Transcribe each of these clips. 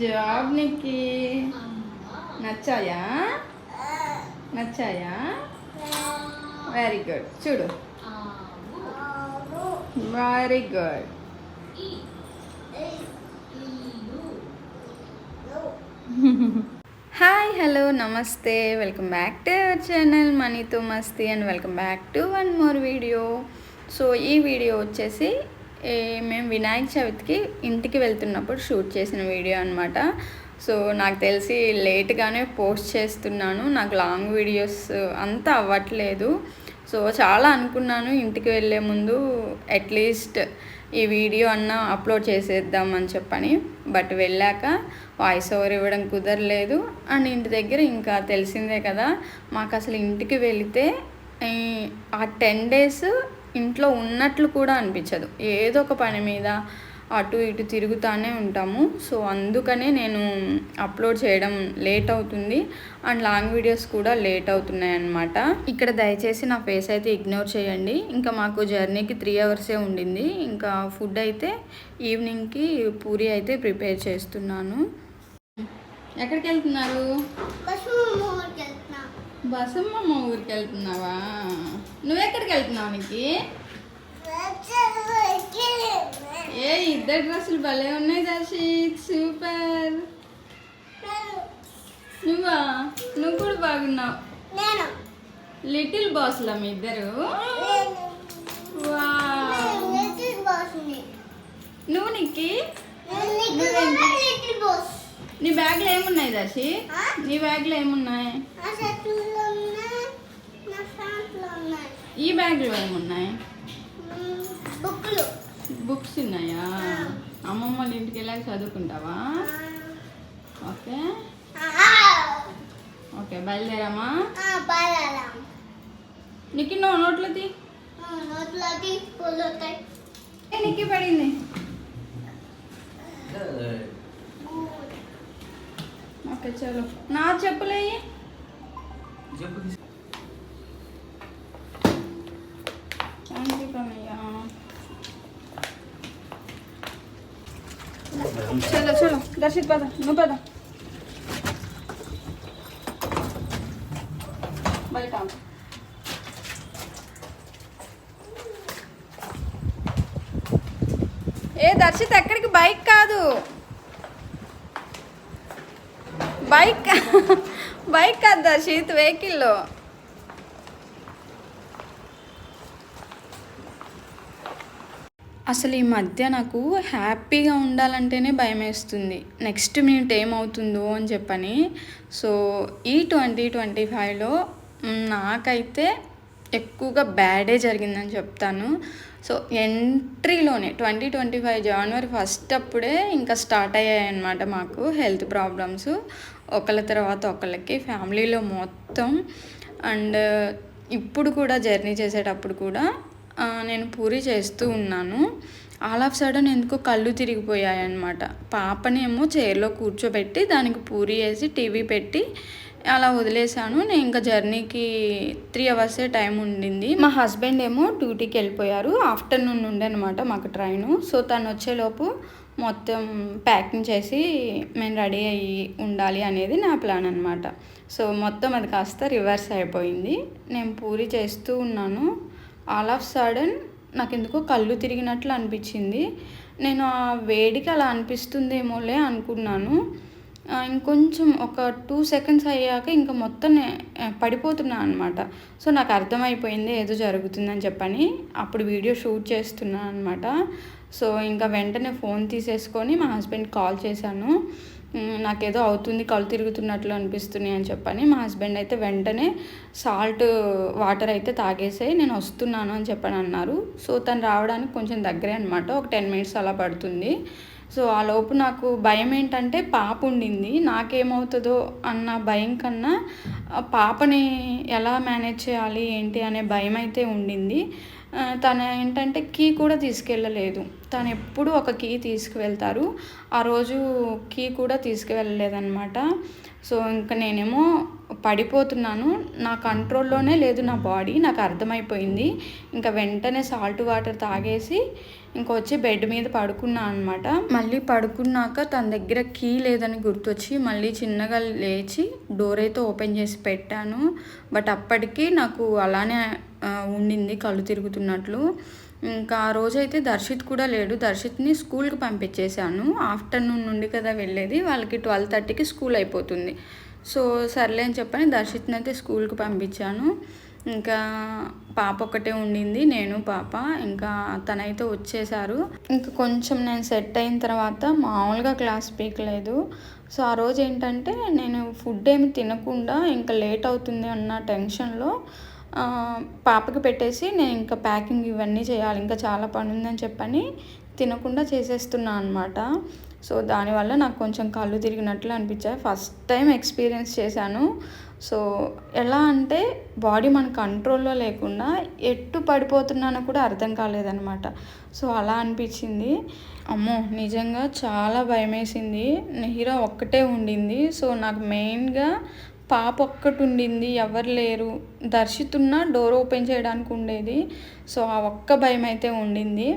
Job నీకి నచ్చాయా? నచ్చాయా? వెరీ గుడ్ చూడు. Very good hi hello namaste. Welcome back to our channel మనీతో మస్తీ and welcome back to one more video so ఈ video వచ్చేసి మేము వినాయక చవితికి ఇంటికి వెళ్తున్నప్పుడు షూట్ చేసిన వీడియో అనమాట సో నాకు తెలిసి లేట్గానే పోస్ట్ చేస్తున్నాను. నాకు లాంగ్ వీడియోస్ అంతా అవ్వట్లేదు. సో చాలా అనుకున్నాను ఇంటికి వెళ్ళే ముందు అట్లీస్ట్ ఈ వీడియో అన్న అప్లోడ్ చేసేద్దాం అని చెప్పని. బట్ వెళ్ళాక వాయిస్ ఓవర్ ఇవ్వడం కుదరలేదు. అండ్ ఇంటి దగ్గర ఇంకా తెలిసిందే కదా మాకు అసలు ఇంటికి వెళితే ఆ టెన్ డేస్ ఇంట్లో ఉన్నట్లు కూడా అనిపించదు. ఏదో ఒక పని మీద అటు ఇటు తిరుగుతానే ఉంటాము. సో అందుకనే నేను అప్లోడ్ చేయడం లేట్ అవుతుంది. అండ్ లాంగ్ వీడియోస్ కూడా లేట్ అవుతున్నాయి అన్నమాట. ఇక్కడ దయచేసి నా ఫేస్ అయితే ఇగ్నోర్ చేయండి. ఇంకా మాకు జర్నీకి త్రీ అవర్సే ఉండింది. ఇంకా ఫుడ్ అయితే ఈవినింగ్కి పూరి అయితే ప్రిపేర్ చేస్తున్నాను. ఎక్కడికి వెళ్తున్నారు బసమ్మ ఊరికి వెళ్తున్నావా? నువ్వెక్కడికి వెళ్తున్నావు నీకు? ఏ ఇద్దరు డ్రెస్సులు భలే ఉన్నాయి దర్శిత్ సూపర్. నువ్వా? నువ్వు కూడా బాగున్నావు. నేను లిటిల్ బాస్లా మీ ఇద్దరు? నువ్వు నీకి? లిటిల్ బాస్ నీ బ్యాగ్లో ఏమున్నాయి దర్శి? ఆ? నీ బ్యాగ్లో ఏమున్నాయి? ఈ బ్యాగ్లో ఏమున్నాయి? మ్మ్, బుక్కులు. బుక్స్ ఉన్నాయా? అమ్మమ్మ వాళ్ళ ఇంటికి వెళ్ళాక చదువుకుంటావా? ఓకే. ఓకే బయలుదేరామా? నీకు నువ్వు నోట్లది నోట్లోకి పూలు వస్తాయి నీకు పడింది. ఓకే చలో. నా చెప్పులేయి సంగీతమయ్యా చలో చలో. దర్శిత్ పద నువ్వు పద. బయట ఏ దర్శిత్ ఎక్కడికి? బైక్ కాదు. బైక్ బైక్ కాదు దర్శిత్ వెహికల్లో అసలు ఈ మధ్య నాకు హ్యాపీగా ఉండాలంటేనే భయం వేస్తుంది నెక్స్ట్ మినిట్ ఏమవుతుందో అని చెప్పని. సో ఈ ట్వంటీ ట్వంటీ ఫైవ్లో నాకైతే ఎక్కువగా బ్యాడే జరిగిందని చెప్తాను. సో ఎంట్రీలోనే ట్వంటీ ట్వంటీ ఫైవ్ జనవరి ఫస్ట్ అప్పుడే ఇంకా స్టార్ట్ అయ్యాయి అన్నమాట మాకు హెల్త్ ప్రాబ్లమ్స్. ఒకళ్ళ తర్వాత ఒకళ్ళకి ఫ్యామిలీలో మొత్తం. అండ్ ఇప్పుడు కూడా జర్నీ చేసేటప్పుడు కూడా నేను పూరి చేస్తూ ఉన్నాను. ఆల్ ఆఫ్ సడన్ ఎందుకో కళ్ళు తిరిగిపోయాయి అనమాట పాపనేమో చైర్లో కూర్చోబెట్టి దానికి పూరి వేసి టీవీ పెట్టి అలా వదిలేశాను. నేను ఇంకా జర్నీకి త్రీ అవర్సే టైం ఉండింది. మా హస్బెండ్ ఏమో డ్యూటీకి వెళ్ళిపోయారు. ఆఫ్టర్నూన్ ఉండే అనమాట మాకు ట్రైను. సో తను వచ్చేలోపు మొత్తం ప్యాకింగ్ చేసి మేము రెడీ అయ్యి ఉండాలి అనేది నా ప్లాన్ అనమాట సో మొత్తం అది కాస్త రివర్స్ అయిపోయింది. నేను పూరి చేస్తూ ఉన్నాను. ఆల్ ఆఫ్ సడన్ నాకు ఎందుకో కళ్ళు తిరిగినట్లు అనిపించింది. నేను ఆ వేడికి అలా అనిపిస్తుందేమోలే అనుకున్నాను. ఇంకొంచెం ఒక టూ సెకండ్స్ అయ్యాక ఇంకా మొత్తం పడిపోతున్నాను పడిపోతున్నా అనమాట సో నాకు అర్థమైపోయింది ఏదో జరుగుతుందని చెప్పని. అప్పుడు వీడియో షూట్ చేస్తున్నాను అనమాట సో ఇంకా వెంటనే ఫోన్ తీసేసుకొని మా హస్బెండ్ కాల్ చేశాను. నాకేదో అవుతుంది కళ్ళు తిరుగుతున్నట్లు అనిపిస్తున్నాయి అని చెప్పని మా హస్బెండ్ అయితే వెంటనే సాల్ట్ వాటర్ అయితే తాగేసాయి నేను వస్తున్నాను అని చెప్పని అన్నారు. సో తను రావడానికి కొంచెం దగ్గరే అనమాట ఒక టెన్ మినిట్స్ అలా పడుతుంది. సో ఆ లోపు నాకు భయం ఏంటంటే పాప ఉండింది. నాకేమవుతుందో అన్న భయం కన్నా పాపని ఎలా మేనేజ్ చేయాలి ఏంటి అనే భయం అయితే ఉండింది. తను ఏంటంటే కీ కూడా తీసుకెళ్ళలేదు. తను ఎప్పుడు ఒక కీ తీసుకువెళ్తారు. ఆ రోజు కీ కూడా తీసుకువెళ్ళలేదన్నమాట. సో ఇంకా నేనేమో పడిపోతున్నాను. నా కంట్రోల్లోనే లేదు నా బాడీ నాకు అర్థమైపోయింది. ఇంకా వెంటనే సాల్ట్ వాటర్ తాగేసి ఇంకా వచ్చి బెడ్ మీద పడుకున్నా అనమాట మళ్ళీ పడుకున్నాక తన దగ్గర కీ లేదని గుర్తొచ్చి మళ్ళీ చిన్నగా లేచి డోర్ అయితే ఓపెన్ చేసి పెట్టాను. బట్ అప్పటికి నాకు అలానే ఉండింది కళ్ళు తిరుగుతున్నట్లు. ఇంకా ఆ రోజైతే దర్శిత్ కూడా లేడు. దర్శిత్ని స్కూల్కి పంపించేశాను. ఆఫ్టర్నూన్ నుండి కదా వెళ్ళేది. వాళ్ళకి ట్వెల్వ్ థర్టీకి స్కూల్ అయిపోతుంది. సో సర్లే అని చెప్పని దర్శిత్ని అయితే స్కూల్కి పంపించాను. ఇంకా పాప ఒకటే ఉండింది. నేను పాప. ఇంకా తనైతే వచ్చేసారు ఇంకా కొంచెం నేను సెట్ అయిన తర్వాత మామూలుగా క్లాస్ పీకలేదు సో ఆ రోజు ఏంటంటే నేను ఫుడ్ ఏమి తినకుండా ఇంకా లేట్ అవుతుంది అన్న టెన్షన్లో పాపకి పెట్టేసి నేను ఇంకా ప్యాకింగ్ ఇవన్నీ చేయాలి ఇంకా చాలా పని ఉందని చెప్పని తినకుండా చేసేస్తున్నా అనమాట సో దానివల్ల నాకు కొంచెం కళ్ళు తిరిగినట్లు అనిపించాయి. ఫస్ట్ టైం ఎక్స్పీరియన్స్ చేశాను. సో ఎలా అంటే బాడీ మన కంట్రోల్లో లేకుండా ఎట్టు పడిపోతున్నానో కూడా అర్థం కాలేదనమాట సో అలా అనిపించింది. అమ్మో నిజంగా చాలా భయం వేసింది హీరో ఒక్కటే ఉండింది. సో నాకు మెయిన్గా పాప ఒక్కటి ఉండింది ఎవరు లేరు. దర్శితున్న డోర్ ఓపెన్ చేయడానికి ఉండేది. సో ఆ ఒక్క భయం అయితే ఉండింది.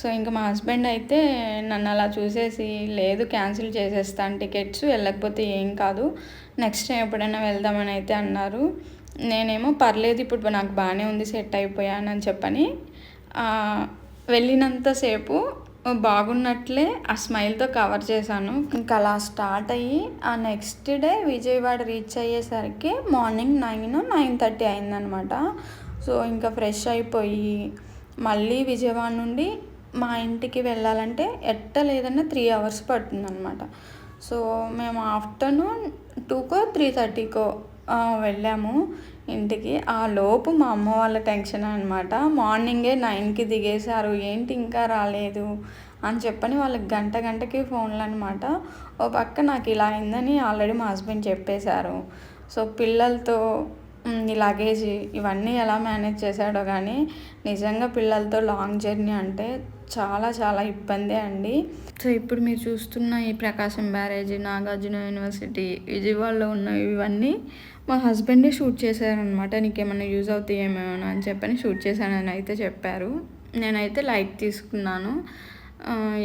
సో ఇంకా మా హస్బెండ్ అయితే నన్ను అలా చూసేసి లేదు క్యాన్సిల్ చేసేస్తాను టికెట్స్ వెళ్ళకపోతే ఏం కాదు. నెక్స్ట్ టైం ఎప్పుడైనా వెళ్దామని అయితే అన్నారు. నేనేమో పర్లేదు ఇప్పుడు నాకు బాగానే ఉంది సెట్ అయిపోయాను అని చెప్పని వెళ్ళినంతసేపు బాగున్నట్లే ఆ స్మైల్తో కవర్ చేశాను. ఇంకా అలా స్టార్ట్ అయ్యి ఆ నెక్స్ట్ డే విజయవాడ రీచ్ అయ్యేసరికి మార్నింగ్ నైన్ నైన్ థర్టీ అయిందనమాట. సో ఇంకా ఫ్రెష్ అయిపోయి మళ్ళీ విజయవాడ నుండి మా ఇంటికి వెళ్ళాలంటే ఎట్ట లేదన్నా త్రీ అవర్స్ పడుతుందన్నమాట సో మేము ఆఫ్టర్నూన్ టూకో త్రీ థర్టీకో వెళ్ళాము. ఇంటికి. ఆ లోపు మా అమ్మ వాళ్ళ టెన్షన్ అనమాట మార్నింగే నైన్కి దిగేశారు. ఏంటి ఇంకా రాలేదు? అని చెప్పని వాళ్ళకి గంట గంటకి ఫోన్లు అనమాట ఓ పక్క నాకు ఇలా అయిందని ఆల్రెడీ మా హస్బెండ్ చెప్పేశారు. సో పిల్లలతో ఈ లగేజ్ ఇవన్నీ ఎలా మేనేజ్ చేశాడో కానీ నిజంగా పిల్లలతో లాంగ్ జర్నీ అంటే చాలా చాలా ఇబ్బందే అండి. సో ఇప్పుడు మీరు చూస్తున్న ఈ ప్రకాశం బ్యారేజ్ నాగార్జున యూనివర్సిటీ విజయవాడలో ఉన్న ఇవన్నీ మా హస్బెండే షూట్ చేశారనమాట నీకేమైనా యూజ్ అవుతాయేమో అని చెప్పని షూట్ చేశానని అయితే చెప్పారు. నేనైతే లైట్ తీసుకున్నాను.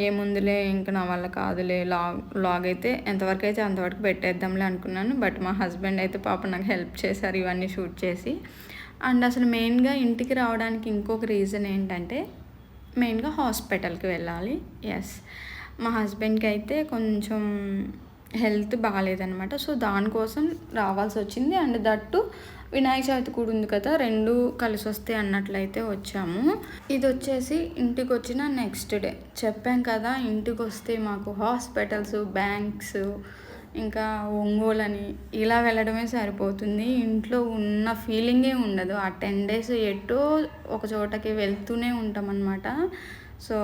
ఏముందిలే ఇంకా నా వల్ల కాదులే లాగ్ లాగ్ అయితే ఎంతవరకు అయితే అంతవరకు పెట్టేద్దాంలే అనుకున్నాను. బట్ మా హస్బెండ్ అయితే పాప నాకు హెల్ప్ చేశారు ఇవన్నీ షూట్ చేసి. అండ్ అసలు మెయిన్గా ఇంటికి రావడానికి ఇంకొక రీజన్ ఏంటంటే మెయిన్గా హాస్పిటల్కి వెళ్ళాలి. ఎస్ మా హస్బెండ్కి అయితే కొంచెం హెల్త్ బాగాలేదనమాట సో దానికోసం రావాల్సి వచ్చింది. అండ్ దట్టు వినాయక చవితి కూడా ఉంది కదా రెండు కలిసి వస్తాయి అన్నట్లయితే వచ్చాము. ఇది వచ్చేసి ఇంటికి వచ్చిన నెక్స్ట్ డే చెప్పాం కదా ఇంటికి వస్తే మాకు హాస్పిటల్స్ బ్యాంక్స్ ఇంకా ఒంగోలని ఇలా వెళ్ళడమే సరిపోతుంది. ఇంట్లో ఉన్న ఫీలింగే ఉండదు. ఆ టెన్ డేస్ ఎటో ఒక చోటకి వెళ్తూనే ఉంటాం సో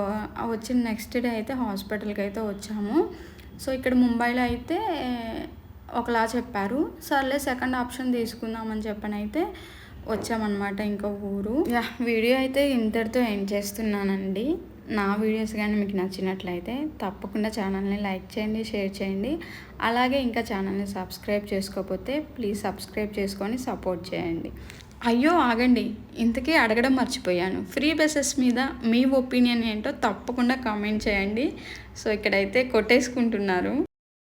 వచ్చిన నెక్స్ట్ డే అయితే హాస్పిటల్కి అయితే వచ్చాము. సో ఇక్కడ ముంబైలో అయితే ఒకలా చెప్పారు. సర్లే సెకండ్ ఆప్షన్ తీసుకుందామని చెప్పని అయితే వచ్చామన్నమాట ఇంకో ఊరు. వీడియో అయితే ఇంతటితో ఎండ్ చేస్తున్నానండి. నా వీడియోస్ కానీ మీకు నచ్చినట్లయితే తప్పకుండా ఛానల్ని లైక్ చేయండి షేర్ చేయండి. అలాగే ఇంకా ఛానల్ని సబ్స్క్రైబ్ చేసుకోకపోతే ప్లీజ్ సబ్స్క్రైబ్ చేసుకొని సపోర్ట్ చేయండి. అయ్యో ఆగండి ఇంతకీ అడగడం మర్చిపోయాను. ఫ్రీ బస్సెస్ మీద మీ ఒపీనియన్ ఏంటో తప్పకుండా కామెంట్ చేయండి. సో ఇక్కడైతే కొట్టేసుకుంటున్నారు.